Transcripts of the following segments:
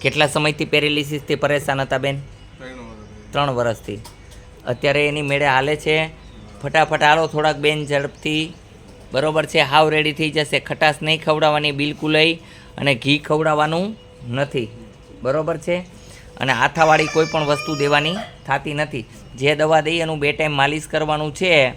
કેટલા સમયથી પેરેલિસિસથી પરેશાન હતા બેન? ત્રણ વર્ષ વર્ષથી. અત્યારે એની મેળે હાલે છે. ફટાફટ હાલો થોડાક બેન ઝડપથી. બરોબર છે હાવ રેડી થઈ જશે. ખટાશ નહીં ખવડાવવાની બિલકુલ અને ઘી ખવડાવવાનું નથી. બરોબર છે? અને આથાવાળી કોઈ પણ વસ્તુ દેવાની થતી નથી. જે દવા દઈએ એનું બે ટાઈમ માલિશ કરવાનું છે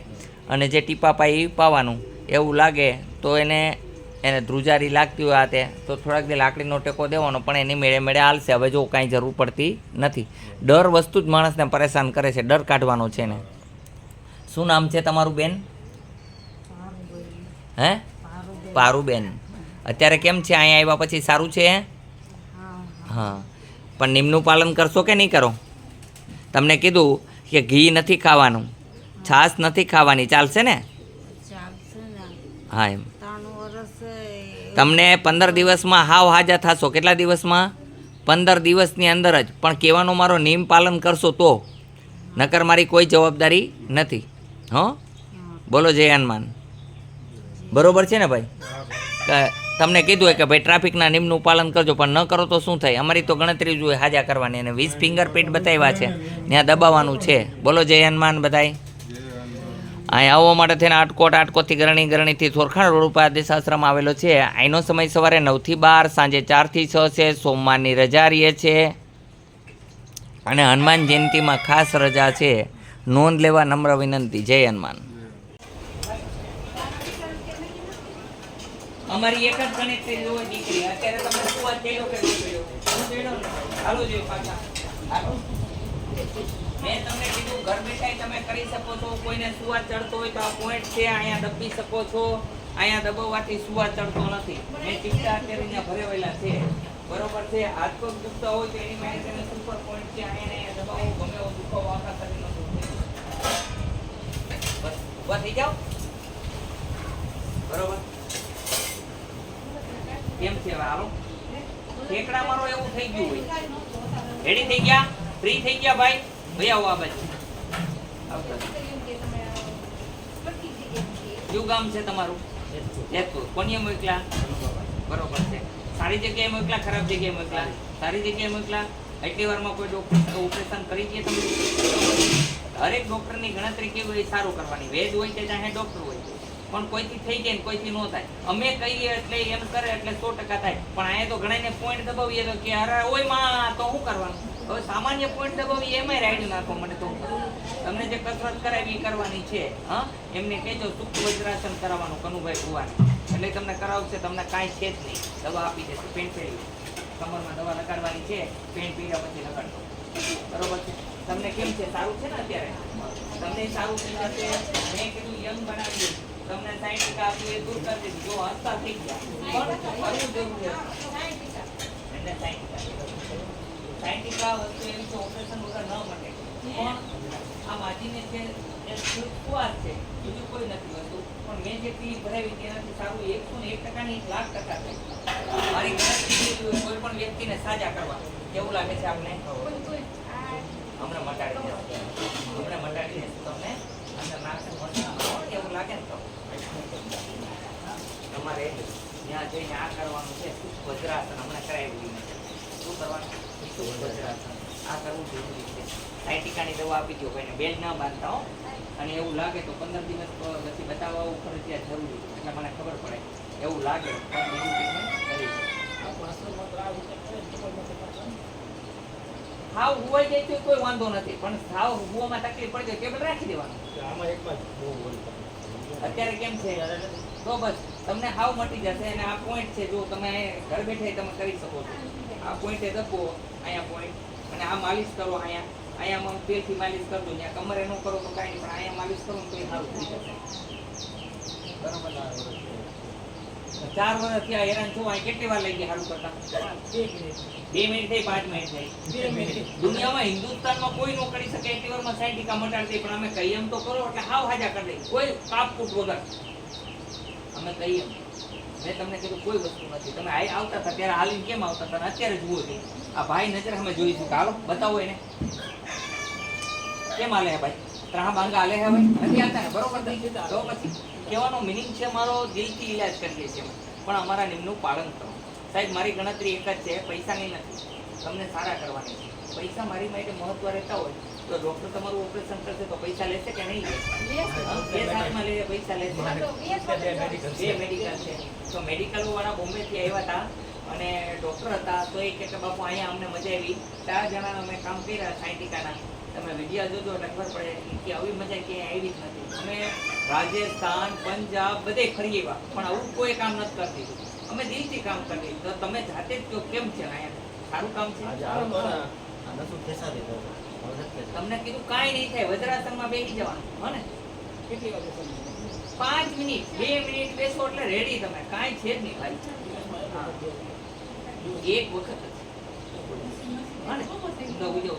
અને જે ટીપા પાઈ એ પાવાનું એવું લાગે તો એને એને ધ્રુજારી લાગતી હોય આતે તે તો થોડાક દે લાકડીનો ટેકો દેવાનો પણ એની મેળે મેળે હાલશે. હવે જો કાંઈ જરૂર પડતી નથી. ડર વસ્તુ જ માણસને પરેશાન કરે છે ડર કાઢવાનો છે ને શું નામ છે તમારું બેન? હે? પારુબેન. અત્યારે કેમ છે? અહીંયા આવ્યા પછી સારું છે હા? પણ નિમનું પાલન કરશો કે નહીં કરો? તમને કીધું કે ઘી નથી ખાવાનું. છાશ નથી ખાવાની. ચાલશે ને. હા એમ. તમને પંદર દિવસમાં હાવ હાજા થશો. કેટલા દિવસમાં? પંદર દિવસની અંદર જ. પણ કહેવાનો મારો નિયમ પાલન કરશો તો. નકર મારી કોઈ જવાબદારી નથી. હો? બોલો જય હનુમાન બરોબર છે ને ભાઈ? તમને કીધું કે ભાઈ ટ્રાફિકના નિયમનું પાલન કરજો, પણ ન કરો તો શું થાય? અમારી તો ગણતરી જોઈએ હાજા કરવાની અને વીસ ફિંગરપ્રિન્ટ બતાવ્યા છે. ત્યાં દબાવવાનું છે. બોલો જય હનુમાન બધાય. અહીં આવવા માટે થઈને આટકોટ આટકોટથી ગરણી ગરણીથી થોરખાણ રોડ ઉપર આદેશ આશ્રમ આવેલો છે. અહીંનો સમય સવારે નવથી બાર, સાંજે ચારથી છ છે. સોમવારની રજા રહીએ છે. અને હનુમાન જયંતિમાં ખાસ રજા છે. નોંધ લેવા નમ્ર વિનંતી. જય હનુમાન. અમારી એક જ હોય દીકરી. અત્યારે તમે શું વાત કે હાલો જોઈએ પાછા. મેં તમને કીધું, ઘર બેઠા તમે કરી શકો છો. કોઈને સુવા ચડતો હોય તો આ પોઈન્ટ છે, અહીંયા દબી શકો છો. અહીંયા દબાવવાથી સુવા ચડતો નથી. મેં ચિંતા અત્યારે અહીંયા ભરેવેલા છે. બરોબર છે? હાથ પગ દુખતા હોય તો એની માહિતી તેને સુપર પોઈન્ટ છે. અહીંયા અહીંયા દબાવો. ગમે એવો દુખાવો આખા શરીરનો ઊભા થઈ જાઓ. બરોબર? કેમ છે હાલો? ઠેકડા મારો એવું થઈ ગયું હોય. રેડી થઈ ગયા? ફ્રી થઈ ગયા, ભાઈ? ભાઈ આવો આ બાજુ. કયું ગામ છે તમારું? જેતપુર. કોની મોકલા બરોબર છે. સારી જગ્યાએ મોકલા ખરાબ જગ્યાએ મોકલા સારી જગ્યાએ મોકલા એટલી વારમાં કોઈ ડોક્ટર ઓપરેશન કરી દે તમે હરેક ડોક્ટરની ગણતરી કેવી હોય સારું કરવાની. વેદ હોય કે ચાહે ડોક્ટર હોય. પણ કોઈથી થઈ જાય ને કોઈથી ન થાય. અમે કહીએ એટલે એમ કરે એટલે સો ટકા થાય. પણ અહીંયા તો ઘણાને પોઈન્ટ દબાવીએ તો કે અરે ઓયમાં, તો શું કરવાનું? હવે સામાન્ય પોઈન્ટ દબાવીએ એમાંય રાઈડ નાખો મને તો. તમને જે કસરત કરાવી એ કરવાની છે, હા? એમને કહેજો સુખ વજ્રાસન કરાવવાનું, કનુભાઈ ભુવાને. એટલે તમને કરાવશે, તમને કાંઈ છે જ નહીં. દવા આપી દેશે પેન પેલી કમરમાં દવા લગાડવાની છે પેન પીડા પછી લગાડતો બરોબર છે? તમને કેમ છે? સારું છે ને અત્યારે? તમને સારું છે? મેં કીધું યંગ બનાવી તમને સાઈઠ ટકા આપીએ દૂર કરી જો હસતા થઈ ગયા. પણ કરવું જરૂરી છે એ સુવાદ છે. બીજું કોઈ મેં જે પી ભરાવી તેનાથી સારું એકસો ને એક ટકાની લાખ ટકા મારી કોઈ પણ વ્યક્તિને સાજા કરવા. કેવું લાગે છે આપને? હમણાં મટાડી હમણાં મટાડી દઈશું તમને અંદર એવું લાગે ને તો? તમારે ત્યાં જઈને આ કરવાનું છે. વજ્રાસન હમણાં કરાવી શું કરવાનું? વજ્રાસન આ કરવું જરૂરી છે. સાયટિકાની દવા આપી દો ભાઈને બેલ ના બાંધતા હો. અને એવું લાગે તો પંદર દિવસ પછી બતાવવા આવું ત્યાં જરૂરી છે. એટલે મને ખબર પડે. એવું લાગે હાવ હુવાઈ જાય તો કોઈ વાંધો નથી. પણ સાવ હુવામાં તકલીફ પડે તો કેબલ રાખી દેવાનું. અત્યારે કેમ છે? તો બસ, તમને હાવ મટી જશે અને આ પોઈન્ટ છે, જો તમે ઘર બેઠે તમે કરી શકો છો. આ પોઈન્ટે દબો અહીંયા પોઈન્ટ અને આ માલિશ કરો અહીંયા. અહીંયામાં તેલથી માલિશ કરજો ત્યાં કમરે ન કરો તો કાંઈ નહીં, પણ અહીંયા માલિશ કરો તો એ સારું થઈ જશે. બરોબર. ચાર વર્ષ થયા હેરાન છો અહીં કેટલી વાર લઈ ગયા સારું કરતા? બે મિનિટ થઈ પાંચ મિનિટ થઈ. દુનિયામાં હિન્દુસ્તાનમાં કોઈ નો કરી શકે એટલી વારમાં સાઈઠ ટીકા મટાડી દે પણ અમે કહીએ એમ તો કરો એટલે હાવ હાજા કરી દઈએ કોઈ કાપકૂટ વગર. અમે કહીએ મેં તમને કીધું કોઈ વસ્તુ નથી. તમે આઈ આવતા હતા ત્યારે હાલીને કેમ આવતા હતા? અત્યારે જુઓ છો. આ ભાઈ નજર અમે જોઈશું. કે હાલો બતાવો એને. કેમ હાલે ભાઈ? ત્રણ બાંગા હાલે હે ભાઈ નથી આવતા ને? બરોબર થઈ તો પછી. કહેવાનો મિનિંગ છે મારો દિલથી ઈલાજ કરીએ છીએ પણ અમારા નિયમનું પાલન કરો. સાહેબ મારી ગણતરી એક જ છે પૈસાની નથી. તમને સારા કરવાની છે. પૈસા મારી માટે મહત્વ રહેતા હોય તો ડોક્ટર તમારું ઓપરેશન કરશે તો પૈસા લેશે કે નહીં લે? બે સાથમાં લઈને પૈસા લેશે. બે મેડિકલ છે. તો મેડિકલ વાળા બોમ્બે થી આવ્યા હતા અને ડૉક્ટર હતા તો એ કે બાપુ અહીંયા અમને મજા આવી. ચાર જણા અમે કામ કર્યા સાયન્ટિકાના તમે વિડીયા જોજો એટલે ખબર પડે. કે આવી મજા ક્યાંય આવી જ નથી. અમે રાજસ્થાન પંજાબ બધે ફરી એવા પણ આવું કોઈ કામ નથી કરતી. અમે દિલથી કામ કરીએ. તો તમે જાતે જ કહો કેમ છે અહીંયા? સારું કામ છે. તમને કીધું કાંઈ નહીં થાય. વજ્રાસનમાં બેસી જવાનું. હો ને? કેટલી વાગે સમજો? પાંચ મિનિટ બે મિનિટ બેસો એટલે રેડી તમે. કાંઈ છે જ નહીં ભાઈ. એક વખત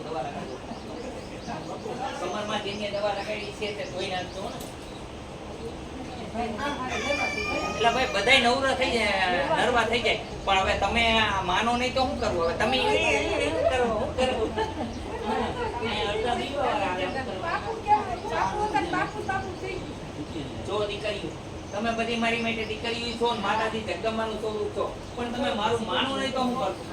તમારા. કમરમાં જેની દવા લગાડી છે તે કોઈ ને. એટલે ભાઈ બધાય નવરા થઈ જાય નરવા થઈ જાય. પણ હવે તમે માનો નહીં તો શું કરવું? હવે તમે જો દીકરીઓ તમે બધી મારી માટે દીકરીઓ છો માતાજી જગદંબાનું સ્વરૂપ છો. પણ તમે મારું માનો નહીં તો હું કરશું?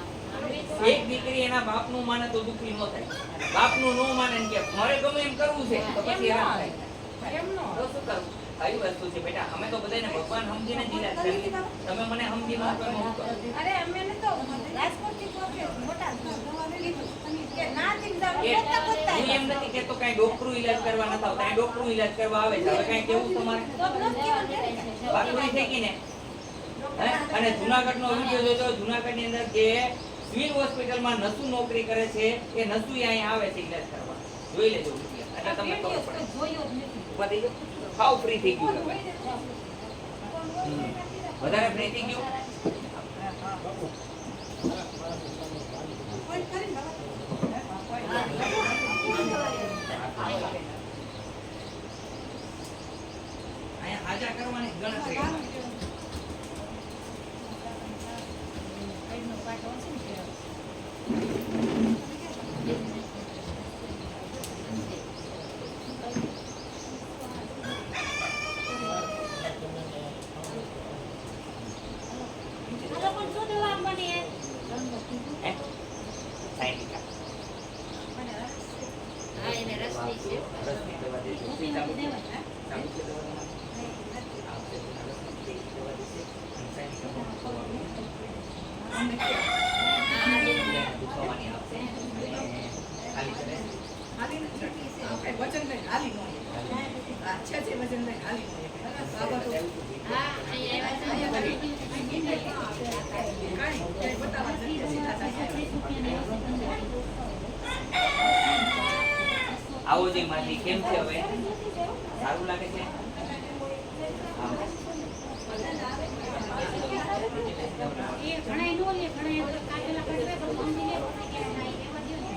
એક દીકરી એના બાપનું માને તો દુખી ન થાય. બાપનું ન માને ને કે મારે ગમે એમ કરવું છે તો પછી હેરાન થાય. તો શું કરવું? આવી વસ્તુ છે બેટા. અમે તો બધાને ભગવાન સમજીને જ છે તમે મને સમજી કરું? અરે અમે ને તો રાજકોટથી કોકે મોટા કીધું કે ના ચિંતા એ બોલતા બોલતા એમ નથી કેતો કાંઈ ડોક્ટરું ઈલાજ કરવા નથી આવતા કાંઈ ડોક્ટરું ઈલાજ કરવા આવે છે. હવે કાંઈ કેવું તમારે? તો નથી કીધું. બાકુડી થઈ ગઈ ને હે? અને જુનાગઢનો વીડિયો જોજો. જુનાગઢની અંદર જે સિવિલ હોસ્પિટલમાં નસુ નોકરી કરે છે એ નસુ અહીંયા આવે છે ઈલાજ કરવા. જોઈ લેજો એટલે તમને ખબર પડે. જોયો જ નથી. ઊભા થઈ જાઓ. હાવ ફ્રી થઈ ગયું. વધારે ફ્રી થઈ ગયું? હાજા કરવાની ગણતરી પેટનો પાટો છે ને તે. આ લોકો શું દવા મને હે? સાયન્ટિકા. હા એને રસની છે રસની દવા દેજો. મોટી ચાલુ મોટી દેવાય હા? ચાલુ છે દવા તમારી? આવશે તો રસની દવા દેશે. અને સાયન્ટિકા હા, આ જે દુખાવાની આવશે. અને ખાલી કરે. હાલી નથી શકતી. આ કાંઈ વજન લઈને હાલી ન શકે. આ છે જે વજન લઈને હાલી ન શકે. બાબા તો હા અહીંયા આવ્યા છે કાંઈ કાંઈ બતાવવા જ નથી. સીધા સાચા આવો જે માજી કેમ છે હવે. સારું લાગે છે હા. એ ઘણાય નો લે ઘણાય તો કાચેલા કાઢવે તો સમજી લે કે ના એ એવા દ્યો ને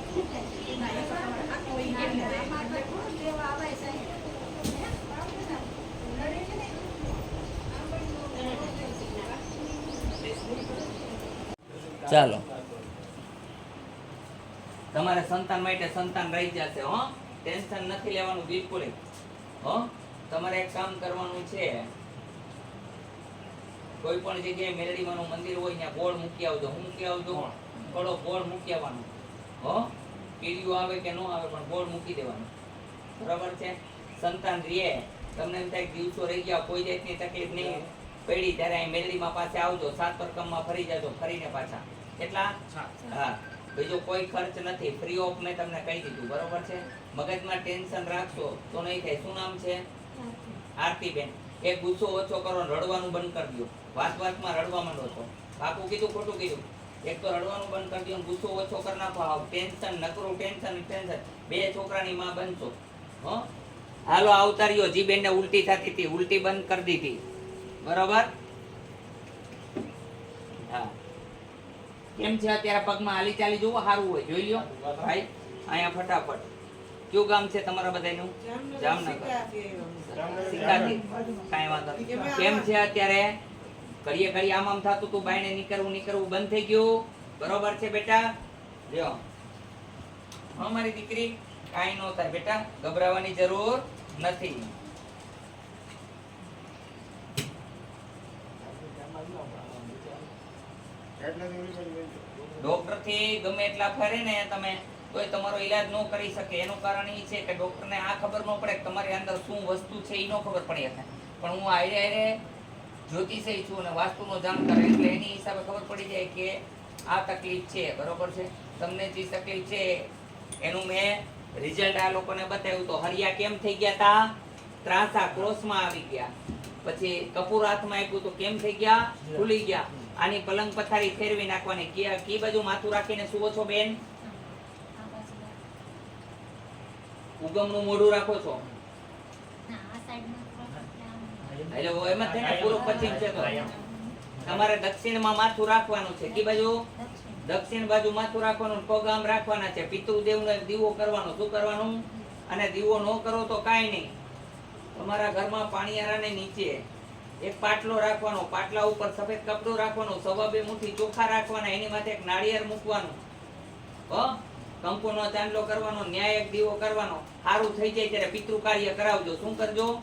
ચાલો. તમારે સંતાન માટે સંતાન રહી જશે હો. ટેન્શન નથી લેવાનું બિલકુલ. હો. તમારે એક કામ કરવાનું છે. કોઈ પણ જગ્યાએ મેલડીમાનું મંદિર હોય ત્યાં બોર્ડ મૂકી આવજો. હું મૂકી આવજો? થોડો બોર્ડ મૂકી આવવાનો. હો. પીડીઓ આવે કે ન આવે પણ બોર્ડ મૂકી દેવાનું. બરાબર છે? સંતાન રીએ. તમને એમ થાય દિવસો રહી ગયા કોઈ જાતની તકલીફ નહીં. પડી ત્યારે અહીં મેલડીમાં પાછા આવજો. સાત પરકમમાં ફરી જાજો ફરીને પાછા. કેટલા? હા. બીજો કોઈ ખર્ચ નથી. ફ્રી ઓફ મેં તમને કહી દીધું. બરોબર છે? મગજમાં ટેન્શન રાખશો તો નહીં થાય. શું નામ છે? આરતીબેન. એ ગુસ્સો ઓછો કરો રડવાનું બંધ કરી દો. વાત વાતમાં રડવા માંડો છો. બાપુ કીધું ખોટું કીધું. એક તો રડવાનું બંધ કરી દો ગુસ્સો ઓછો કરી નાખો. આવ ટેન્શન નકરું ટેન્શન ટેન્શન. બે છોકરાની માં બનશો. હો? હાલો આવતા રહ્યો જીબેન ને ઉલટી થતી હતી. ઉલટી બંધ કરી દીધી. બરોબર? હા. કેમ છે અત્યારે પગમાં હાલી ચાલી જોવો સારું હોય, જોઈ લ્યો. ભાઈ, અહીંયા ફટાફટ. કયું ગામ છે તમારા બધાનું જામનગર. સિક્કાથી કાંઈ વાંધો કેમ છે અત્યારે? ઘડીએ ઘડી આમ આમ થતું તું, બાયણે નીકળવું નીકળવું, બંધ થઈ ગયું. બરોબર છે બેટા? લ્યો. હા દીકરી, કાંઈ ન થાય બેટા, ગભરાવાની જરૂર નથી. ડોક્ટર થી ગમે એટલા ફરે ને તમે તોય તમારો ઈલાજ ન કરી શકે. એનું કારણ એ છે કે ડોક્ટરને આ ખબર ન પડે કે તમારી અંદર શું વસ્તુ છે એ ન ખબર પડી શકે પણ હું આયરે આયરે જ્યોતિષય છું અને વાસ્તુનો જાણકાર એટલે એની હિસાબે ખબર પડી જાય કે આ તકલીફ છે. બરોબર છે? તમને જે તકલીફ છે એનું મેં રિઝલ્ટ આ લોકોને બતાવ્યું તો હરિયા કેમ થઈ ગયા તા? ત્રાસા ક્રોસમાં આવી ગયા. પછી કપૂર હાથમાં આપ્યું તો કેમ થઈ ગયા? ભૂલી ગયા. આની પલંગ પથારી ફેરવી નાખવાની. કે કી બાજુ માથું રાખીને સુવો છો બેન? ઉગમનું મોઢું રાખો છો? એટલે એમ જ થાય પૂર્વ પશ્ચિમ છે તો. તમારે દક્ષિણમાં માથું રાખવાનું છે. કી બાજુ? દક્ષિણ બાજુ માથું રાખવાનું પગ આમ રાખવાના છે. પિતૃદેવનો ને દીવો કરવાનો. શું કરવાનું? અને દીવો ન કરો તો કાંઈ નહીં. તમારા ઘરમાં પાણીયારાને નીચે એક પાટલો રાખવાનો, પાટલા ઉપર સફેદ કપડું રાખવાનું, સવા બે મુઠ્ઠી ચોખા રાખવાના, એની માથે એક નાળિયેર મૂકવાનું. હો? કંકુનો ચાંદલો કરવાનો, ન્યાય એક દીવો કરવાનો. સારું થઈ જાય ત્યારે પિતૃ કાર્ય કરાવજો. શું કરજો?